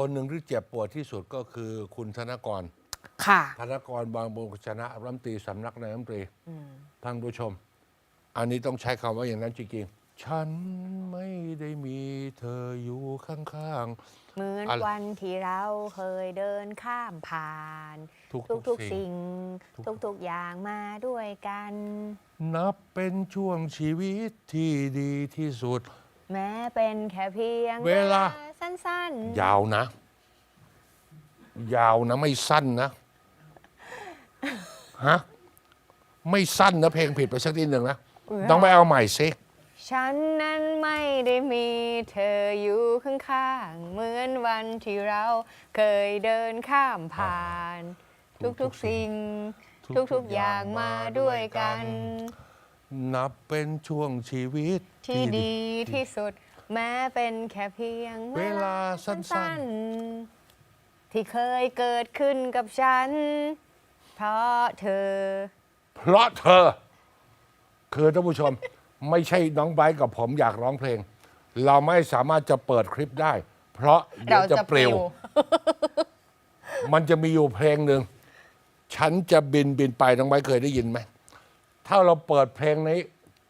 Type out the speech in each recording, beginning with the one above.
คนหนึ่งที่เจ็บปวดที่สุดก็คือคุณธนกร ค่ะ ธนกรบางบงชนะรัฐมนตรีสำนักนายกรัฐมนตรีท่านผู้ชม อันนี้ต้องใช้คำว่าอย่างนั้นจริงๆ ฉันไม่ได้มีเธออยู่ข้าง เหมือนอะไรวันที่เราเคยเดินข้ามผ่าน ทุกๆทุกสิ่งๆสิ่งทุกๆอย่างมาด้วยกัน ๆ นับเป็นช่วงชีวิตที่ดีที่สุด แม้เป็นแค่เพียงเวลา สั้นยาวนะ ยาวนะไม่สั้นนะฮะไม่สั้นนะเพลงผิดไปสักนิดหนึ่งนะต้องไปเอาใหม่ซิๆฉันนั้นไม่ได้มีเธออยู่ข้างๆเหมือนวันที่เราเคยเดินข้ามผ่าน ทุกๆสิ่ง ทุกๆอย่างมาด้วยกัน นับเป็นช่วงชีวิตที่ดีที่สุด แม้เป็นแค่เพียงเวลาสั้นๆ ที่เคยเกิดขึ้นกับฉัน เพราะเธอๆเพราะเธอ คือท่านผู้ชม ไม่ใช่น้องไบร์ทกับผมอยากร้องเพลง เราไม่สามารถจะเปิดคลิปได้ เพราะเดี๋ยวจะปลิว มันจะมีอยู่เพลงหนึ่งฉันจะบินบินไปน้องไบร์ทเคยได้ยินไหม ถ้าเราเปิดเพลงนี้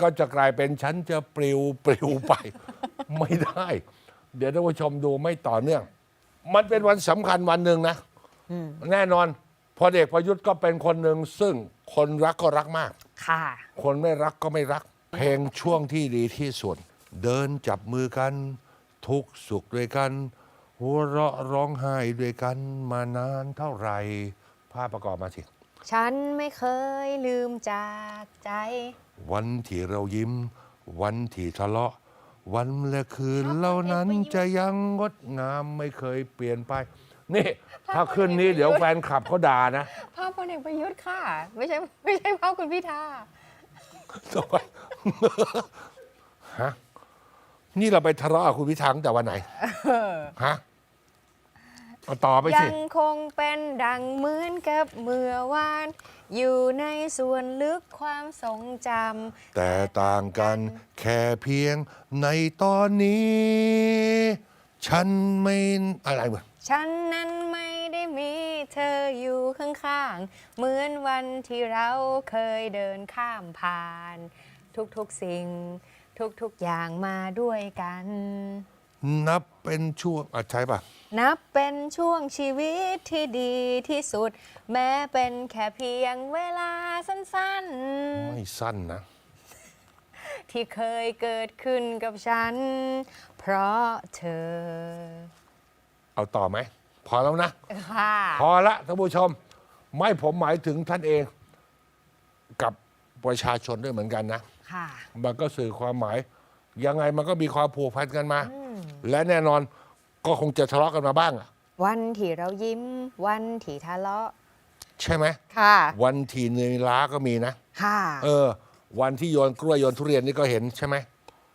ก็จะกลายเป็นฉันจะปลิวปลิวไป ไม่ได้ เดี๋ยวท่านผู้ชมดูไม่ต่อเนื่อง มันเป็นวันสำคัญวันหนึ่งนะแน่นอนพอเด็กประยุทธ์ก็เป็นคนหนึ่งซึ่งคนรักก็รักมาก ค่ะ คนไม่รักก็ไม่รัก เพลงช่วงที่ดีที่สุด เดินจับมือกัน ทุกข์สุขด้วยกัน หัวเราะร้องไห้ด้วยกันมานานเท่าไหร่ภาพประกอบมาสิ ฉันไม่เคยลืมจากใจ วันที่เรายิ้ม วันที่ทะเลาะ วันและคืนเหล่านั้นจะยังงดงามไม่เคยเปลี่ยนไป นี่ ถ้าขึ้นนี้เดี๋ยวแฟนคลับเขาด่านะ ภาพพลเอกประยุทธ์ค่ะ ไม่ใช่ไม่ใช่ภาพคุณพิธาทำไมฮะนี่เราไปทะเลาะกับคุณพิธาตั้งแต่วันไหนฮะ เอาต่อไปยัสิงคงเป็นดังเหมือนกับเมื่อวาน อยู่ในส่วนลึกความทรงจำแต่ต่างกันแค่เพียงในตอนนี้ ฉันไม่อะไรวะฉันนั้นไม่ได้มีเธออยู่ข้างๆ เหมือนวันที่เราเคยเดินข้ามผ่าน ทุกๆสิ่ง ทุกๆอย่างมาด้วยกัน นับเป็นช่วงอะใช่ปะนับเป็นช่วงชีวิตที่ดีที่สุด แม้เป็นแค่เพียงเวลาสั้นไม่สั้นนะ ๆ ที่เคยเกิดขึ้นกับฉัน เพราะเธอเอาต่อไหม พอแล้วนะ ค่ะ พอละท่านผู้ชม ไม่ผมหมายถึงท่านเอง กับประชาชนด้วยเหมือนกันนะ ค่ะ มันก็สื่อความหมาย ยังไงมันก็มีความผูกพันกันมา และแน่นอนก็คงจะทะเลาะกันมาบ้างอะวันที่เรายิ้ม วันที่ทะเลาะ ใช่ไหมค่ะ วันที่เหนื่อยล้าก็มีนะ ค่ะ เออ วันที่โยนกล้วยโยนทุเรียนนี่ก็เห็นใช่ไหม